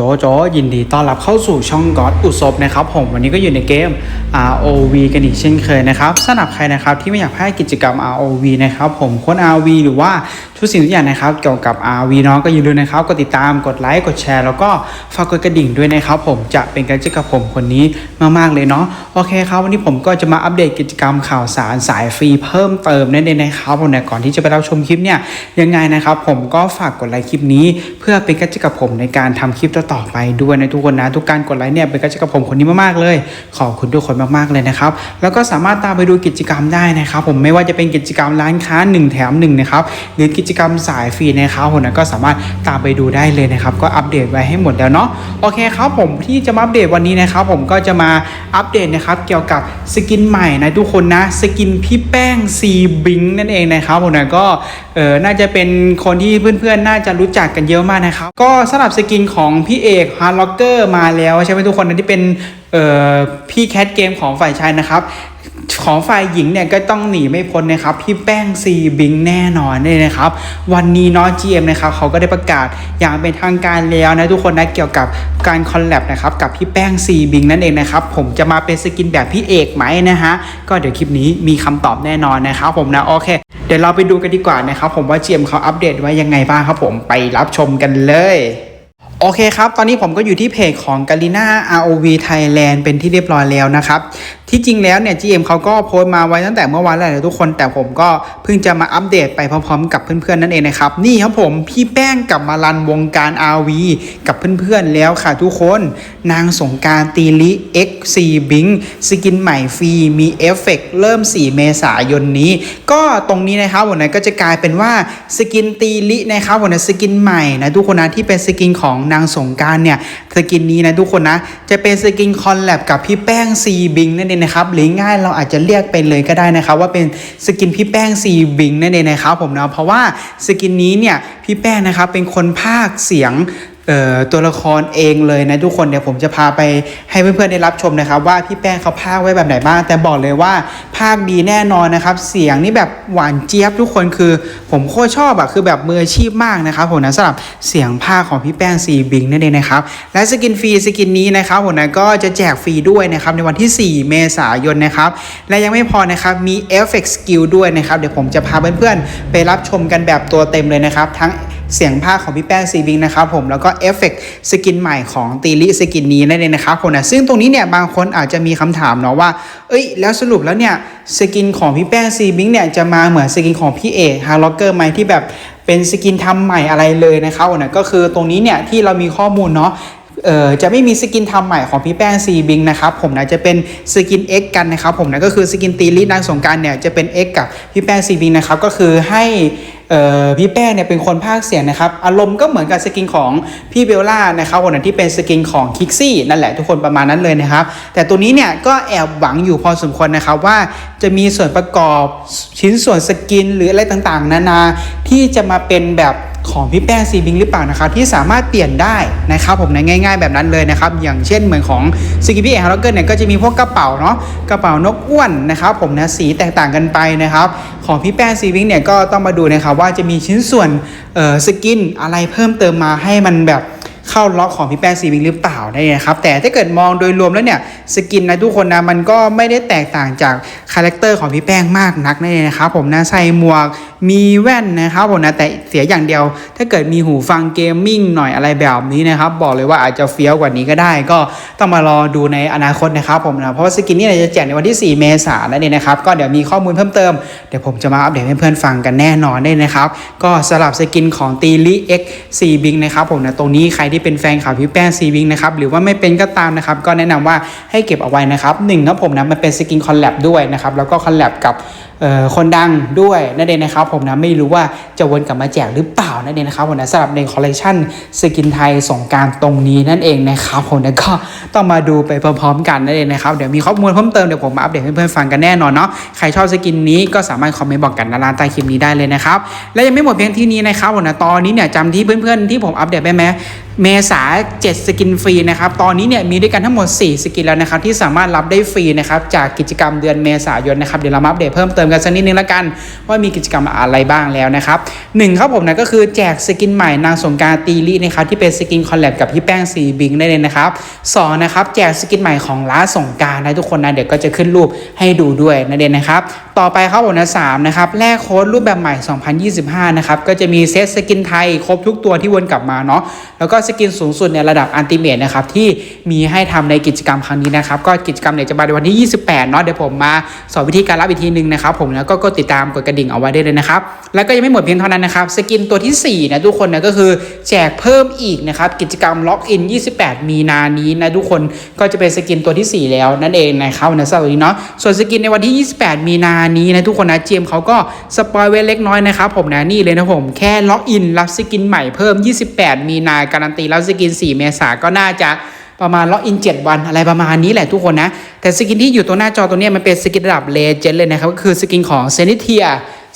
จโจยินดีต้อนรับเข้าสู่ช่องก๊อตอุศบนะครับผมวันนี้ก็อยู่ในเกม ROV กันอีกเช่นเคยนะครับสำหรับใครนะครับที่ไม่อยากพลาดกิจกรรม ROV นะครับผมค้น ROV หรือว่าทุกสิ่งทุกอย่างนะครับเกี่ยวกับ ROV เนาะก็อย่าลืมนะครับกดติดตามกดไลค์กดแชร์แล้วก็ฝากกดกระดิ่งด้วยนะครับผมจะเป็นการเจอกับผมคนนี้มากๆเลยเนาะโอเคครับวันนี้ผมก็จะมาอัปเดตกิจกรรมข่าวสารสายฟรีเพิ่มเติมนั่นเองนะครับผมเนี่ยก่อนที่จะไปรับชมคลิปเนี่ยยังไงนะครับผมก็ฝากกดไลค์คลิปนี้ เพื่อเป็นกำลังใจกับผมในการทำคลิปต่อๆไปด้วยนะทุกคนนะ ทุกการกดไลค์เนี่ยเป็นกำลังใจกับผมคนนี้มากๆเลย ขอบคุณทุกคนมากๆเลยนะครับแล้วก็สามารถตามไปดูกิจกรรมได้นะครับผมไม่ว่าจะเป็นกิจกรรมร้านค้า 1 แถม1นะครับหรือกิจกรรมสายฟรีนะครับผมนะก็สามารถตามไปดูได้เลยนะครับก็อัปเดตไว้ให้หมดแล้วเนาะโอเคครับผมที่จะมาอัปเดตวันนี้นะครับผมก็จะมาอัปเดตนะครับเกี่ยวกับสกินใหม่นะทุกคนนะสกินพี่แป้งซีบิงนั่นเองนะครับผมนะก็เออน่าจะเป็นคนที่เพื่อนๆน่าจะรู้จักกันเยอะมากนะครับก็สำหรับสกินของพี่เอกฮาร์ล็อกเกอร์มาแล้วใช่ไหมทุกคนนะที่เป็นพี่แคทเกมของฝ่ายชายนะครับของฝ่ายหญิงเนี่ยก็ต้องหนีไม่พ้นนะครับพี่แป้งซีบิงแน่นอนเลยนะครับ วันนี้เน้อง GM นะครับเขาก็ได้ประกาศอย่างเป็นทางการแล้วนะทุกคนนะเกี่ยวกับการคอลแลบนะครับกับพี่แป้งซีบิงนั่นเองนะครับผมจะมาเป็นสกินแบบพี่เอกไหมนะฮะก็เดี๋ยวคลิปนี้มีคำตอบแน่นอนนะครับผมนะโอเค เดี๋ยวเราไปดูกันดีกว่านะครับผมว่า GM เขาอัปเดตไว้ยังไงบ้างครับผมไปรับชมกันเลย โอเคครับ ตอนนี้ผมก็อยู่ที่เพจของ g a l i n a ROV Thailand เป็นที่เรียบร้อยแล้วนะครับ ที่จริงแล้วเนี่ย GM เขาก็โพสต์มาไว้ตั้งแต่เมื่อวานแล้วแหละทุกคน แต่ผมก็เพิ่งจะมาอัปเดตไปพร้อมๆ กับเพื่อนๆนั่นเองนะครับ นี่ครับผมพี่แป้งกลับมารันวงการ RV กับเพื่อนๆแล้วค่ะทุกคน นางสงการตีลิ X4 บิงสกินใหม่ฟรีมีเอฟเฟกต์เริ่ม 4 เมษายนนี้ ก็ตรงนี้นะครับวันนั้นก็จะกลายเป็นว่าสกินตีลินะครับวันนั้นสกินใหม่นะทุกคนนะที่เป็นสกินของนางสงการเนี่ยสกินนี้นะทุกคนนะจะเป็นสกินคอลแลบกับพี่แป้งซีบิงนั่นเองนะครับหรือง่ายเราอาจจะเรียกเป็นเลยก็ได้นะครับ ว่าเป็นสกินพี่แป้งซีบิงนั่นเองนะครับผมนะเพราะว่าสกินนี้เนี่ยพี่แป้งนะครับเป็นคนภาคเสียง ตัวละครเองเลยนะทุกคนเดี๋ยวผมจะพาไปให้เพื่อนๆได้รับชมนะครับว่าพี่แป้งเขาพากไว้แบบไหนบ้าง แต่บอกเลยว่าพากดีแน่นอนนะครับ เสียงนี่แบบหวานเจี๊ยบทุกคนคือ ผมโคตรชอบอะคือแบบมืออาชีพมากนะครับผมนะสำหรับเสียงพากของพี่แป้งซีบิงนั่นเองนะครับและสกินฟรีสกินนี้นะครับผมนะก็จะแจกฟรีด้วยนะครับในวันที่ 4 เมษายนนะครับและยังไม่พอนะครับมีเอฟเฟกต์สกิลด้วยนะครับเดี๋ยวผมจะพาเพื่อนๆไปรับชมกันแบบตัวเต็มเลยนะครับทั้ง เสียงภาคของพี่แป้งซีบิงนะครับผมแล้วก็เอฟเฟกต์สกินใหม่ของตีลิสกินนี้นั่นเองนะครับผมนะซึ่งตรงนี้เนี่ยบางคนอาจจะมีคำถามเนาะว่า เอ้ย แล้วสรุปแล้วเนี่ยสกินของพี่แป้งซีบิงเนี่ยจะมาเหมือนสกินของพี่เอกฮาร์ล็อกเกอร์ไหมที่แบบเป็นสกินทำใหม่อะไรเลยนะครับผมนะก็คือตรงนี้เนี่ยที่เรามีข้อมูลเนาะ เอ่อจะไม่มีสกินทำใหม่ของพี่แป้งซีบิงนะครับผมนะจะเป็นสกิน X กันนะครับผมนะก็คือสกินตีลินางสงการเนี่ยจะเป็น X กับพี่แป้งซีบิงนะครับก็คือให้พี่แป้งเนี่ยเป็นคนพากย์เสียงนะครับ อารมณ์ก็เหมือนกับสกินของพี่เบลล่านะครับวันนั้นที่เป็นสกินของคิกซี่นั่นแหละทุกคนประมาณนั้นเลยนะครับ แต่ตัวนี้เนี่ยก็แอบหวังอยู่พอสมควรนะครับว่าจะมีส่วนประกอบชิ้นส่วนสกินหรืออะไรต่างๆ นานาที่จะมาเป็นแบบ ของพี่แป้งซีบิงหรือเปล่านะครับที่สามารถเปลี่ยนได้นะครับผมในง่าย ๆแบบนั้นเลยนะครับอย่างเช่นเหมือนของสกิพี่เอกฮาร์ลเกอร์เนี่ยก็จะมีพวกกระเป๋าเนาะกระเป๋านกอ้วนนะครับผมนะสีแตกต่างกันไปนะครับของพี่แป้งซีบิงเนี่ยก็ต้องมาดูนะครับว่าจะมีชิ้นส่วนเอ่อสกินอะไรเพิ่มเติมมาให้มันแบบ เข้าล็อกของพี่แป้งซีบิงหรือเปล่าได้นะครับแต่ถ้าเกิดมองโดยรวมแล้วเนี่ยสกินนะทุกคนนะมันก็ไม่ได้แตกต่างจากคาแรคเตอร์ของพี่แป้งมากนักนั่นเองนะครับผมนะใส่หมวกมีแว่นนะครับผมนะแต่เสียอย่างเดียว ถ้าเกิดมีหูฟังเกมมิ่งหน่อยอะไรแบบนี้นะครับบอกเลยว่าอาจจะเฟี้ยวกว่านี้ก็ได้ ก็ต้องมารอดูในอนาคตนะครับผมนะเพราะว่าสกินนี่จะแจกในวันที่ 4 เมษายนนั่นเองนะครับก็เดี๋ยวมีข้อมูลเพิ่มเติมเดี๋ยวผมจะมาอัปเดตให้เพื่อนฟังกันแน่นอนได้นะครับก็สลับสกินของตีลิ X 4บิงนะครับผมนะตรงนี้ใครที่เป็นแฟนข่าวพี่แป้งซีวิงนะครับหรือว่าไม่เป็นก็ตามนะครับก็แนะนำว่าให้เก็บเอาไว้นะครับหนึ่งครับผมนะมันเป็นสกินคอลแลบด้วยนะครับแล้วก็คอลแลบกับ คนดังด้วยนั่นเองนะครับผมนะไม่รู้ว่าจะวนกลับมาแจกหรือเปล่านั่นเองนะครับผมนะสำหรับในคอลเลคชันสกินไทยสงการตรงนี้นั่นเองนะครับผมนะก็ต้องมาดูไปพร้อมๆกันนั่นเองนะครับเดี๋ยวมีข้อมูลเพิ่มเติมเดี๋ยวผมมาอัปเดตให้เพื่อนๆฟังกันแน่นอนเนาะใครชอบสกินนี้ก็สามารถคอมเมนต์บอกกันด้านล่างใต้คลิปนี้ได้เลยนะครับและยังไม่หมดเพียงที่นี้นะครับผมนะตอนนี้เนี่ยจำที่เพื่อนๆที่ผมอัปเดตไปไหมเมษา7 สกินฟรีนะครับ ตอนนี้เนี่ยมีด้วยกันทั้งหมด 4 สกินแล้วนะครับที่สามารถรับได้ฟรีนะครับจากกิจกรรมเดือนเมษายนนะครับเดี๋ยวเรามาอัปเดตเพิ่มเติมกันสักนิดนึงละกัน ว่ามีกิจกรรมอะไรบ้างแล้วนะครับหนึ่งครับผมนะก็คือแจกสกินใหม่นางสงการตีลินะครับที่เป็นสกินคอลแลบกับพี่แป้งสีบิงได้เลยนะครับสองนะครับแจกสกินใหม่ของร้านสงการนะทุกคนนะเดี๋ยวก็จะขึ้นรูปให้ดูด้วยนะเด่นนะครับ ต่อไปครับผมนะสามนะครับแลกโค้ดรูปแบบใหม่ 2025 นะครับ ก็จะมีเซตสกินไทยครบทุกตัวที่วนกลับมาเนาะแล้วก็สกินสูงสุดในระดับอันติเมตนะครับ ที่มีให้ทำในกิจกรรมครั้งนี้นะครับ ก็กิจกรรมเนี่ยจะมาในวันที่ 28 เนาะเดี๋ยวผมมาสอนวิธีการรับอีกทีหนึงนะครับผมแล้วก็กดติดตามกดกระดิ่งเอาไว้ได้เลยนะครับ แล้วก็ยังไม่หมดเพียงเท่านั้นนะครับสกินตัวทีสี่4นะทุกคนนะก็คือแจกเพิ่มอีกนะครับกิจกรรมล็อกอิน 28 มีนานี้นะทุกคนก็จะเป็นสกินตัวทีสี่4 แล้วนั่นเองนะครับในสัปดาห์นี้เนาะส่วนสกินในวันที่ 28 มีนานี้นะทุกคนนะเจมเขาก็สปอยไว้เล็กน้อยนะครับผมนะนี่เลยนะผมแค่ล็อกอินรับสกินใหม่เพิ่ม 28 มีนาการันตีรับสกิน 4 เมษาก็น่าจะประมาณล็อกอิน 7 วันอะไรประมาณนี้แหละทุกคนนะ แต่สกินที่อยู่ตรงหน้าจอตัวนี้มันเป็นสกินระดับเลเจนด์เลยนะครับ ก็คือสกินของเซนิเทีย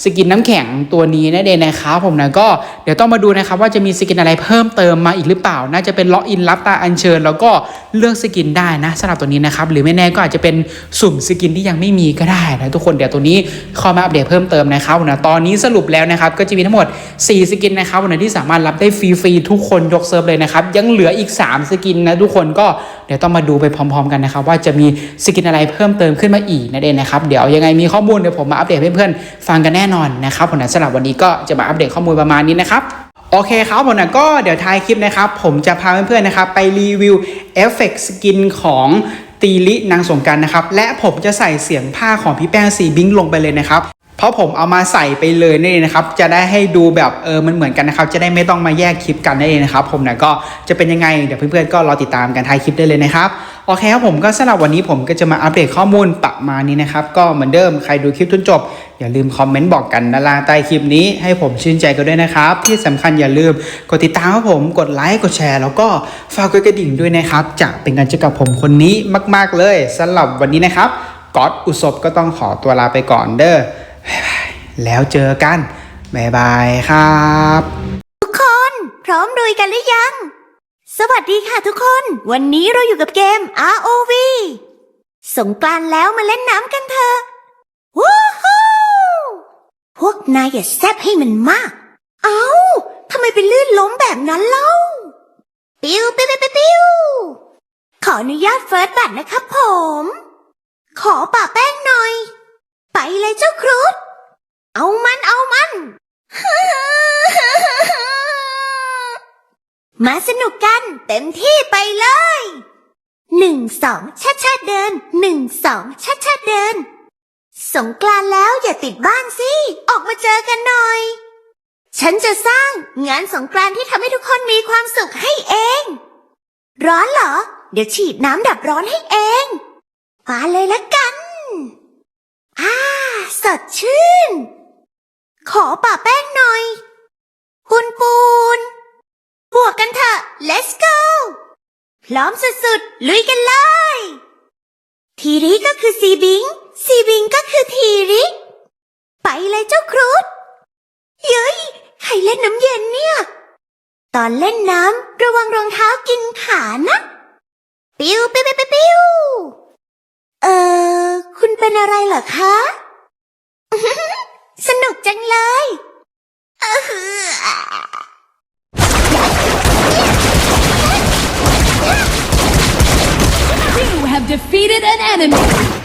สกินน้ำแข็งตัวนี้นั่นเองนะครับผมนะก็เดี๋ยวต้องมาดูนะครับว่าจะมีสกินอะไรเพิ่มเติมมาอีกหรือเปล่า น่าจะเป็นล็อกอินรับตาอัญเชิญ แล้วก็ เลือกสกินได้นะสำหรับตัวนี้นะครับหรือไม่แน่ก็อาจจะเป็นสุ่มสกินที่ยังไม่มีก็ได้นะทุกคนเดี๋ยวตัวนี้เข้ามาอัปเดตเพิ่มเติมนะครับนะตอนนี้สรุปแล้วนะครับก็จะมีทั้งหมด 4 สกินนะครับวันที่สามารถรับได้ฟรีๆทุกคนยกเซิร์ฟเลยนะครับยังเหลืออีก 3 สกินนะทุกคนก็เดี๋ยวต้องมาดูไปพร้อม ๆ กันนะครับว่าจะมีสกินอะไรเพิ่มเติมขึ้นมาอีกนั่นเองนะครับเดี๋ยวยังไงมีข้อมูลเดี๋ยวผมมาอัปเดตให้เพื่อนๆฟังกันแน่นอนนะครับผมนะสำหรับวันนี้ก็จะมาอัปเดตข้อมูลประมาณนี้นะครับ โอเคครับผมนะก็เดี๋ยวท้ายคลิปนะครับ ผมจะพาเพื่อนๆนะครับ ไปรีวิวเอฟเฟกต์สกินของตีลินางสงการนะครับ และผมจะใส่เสียงผ้าของพี่แป้งสีบิงลงไปเลยนะครับเพราะผมเอามาใส่ไปเลยนี่นเองนะครับ จะได้ให้ดูแบบเออมันเหมือนกันนะครับ จะได้ไม่ต้องมาแยกคลิปกันนั่นเองนะครับ ผมนะก็จะเป็นยังไงเดี๋ยวเพื่อนๆก็รอติดตามกันท้ายคลิปได้เลยนะครับ โอเคครับผมก็สำหรับวันนี้ผมก็จะมาอัปเดตข้อมูลประมาณนี้นะครับก็เหมือนเดิมใครดูคลิปจนจบ อย่าลืมคอมเมนต์บอกกันด้านล่างใต้คลิปนี้ให้ผมชื่นใจกันด้วยนะครับ ที่สำคัญอย่าลืมกดติดตามครับผมกดไลค์กดแชร์ แล้วก็ฝากกดกระดิ่งด้วยนะครับจะเป็นการเจอกับผมคนนี้มาก ๆเลยสำหรับวันนี้นะครับก๊อตอุศบก็ต้องขอตัวลาไปก่อนเด้อบ๊ายบายแล้วเจอกันบ๊ายบายครับ ทุกคนพร้อมลุยกันหรือยัง สวัสดีค่ะทุกคน วันนี้เราอยู่กับเกม ROV สงกรานต์แล้วมาเล่นน้ำกันเถอะวู้ฮู้พวกนายอย่าแซบให้มันมาก เอา้าทำไมเป็นลื่นล้มแบบนั้นเล่า ปิ้วปิ้วปิ้วปิ้วปิ้วขออนุญาตเฟิร์สบัตรนะครับผม ขอป่าแป้งหน่อย ไปเลยเจ้าครุฑเอามันเอามัน มาสนุกกันเต็มที่ไปเลยหนึ่งสองชัดชัดๆเดินหนึ่งสองชัดชัดๆเดิน สงกรานต์แล้วอย่าติดบ้านสิ ออกมาเจอกันหน่อย ฉันจะสร้างงานสงกรานต์ที่ทำให้ทุกคนมีความสุขให้เอง ร้อนเหรอ เดี๋ยวฉีดน้ำดับร้อนให้เองมาเลยละกันอ่าสดชื่น ขอป่าแป้งหน่อยปูนปูน บวกกันเถอะ let's go พร้อมสุดๆ ลุยกันเลย ทีริก็คือซีบิง ซีบิงก็คือทีริ ไปเลยเจ้าครุฑเย้ยใครเล่นน้ำเย็นเนี่ย ตอนเล่นน้ำระวังรองเท้ากินขานะ ปิ้วปิ้วปิ้วปิ้วเออ คุณเป็นอะไรเหรอคะ สนุกจังเลยอื้ออ have defeated an enemy.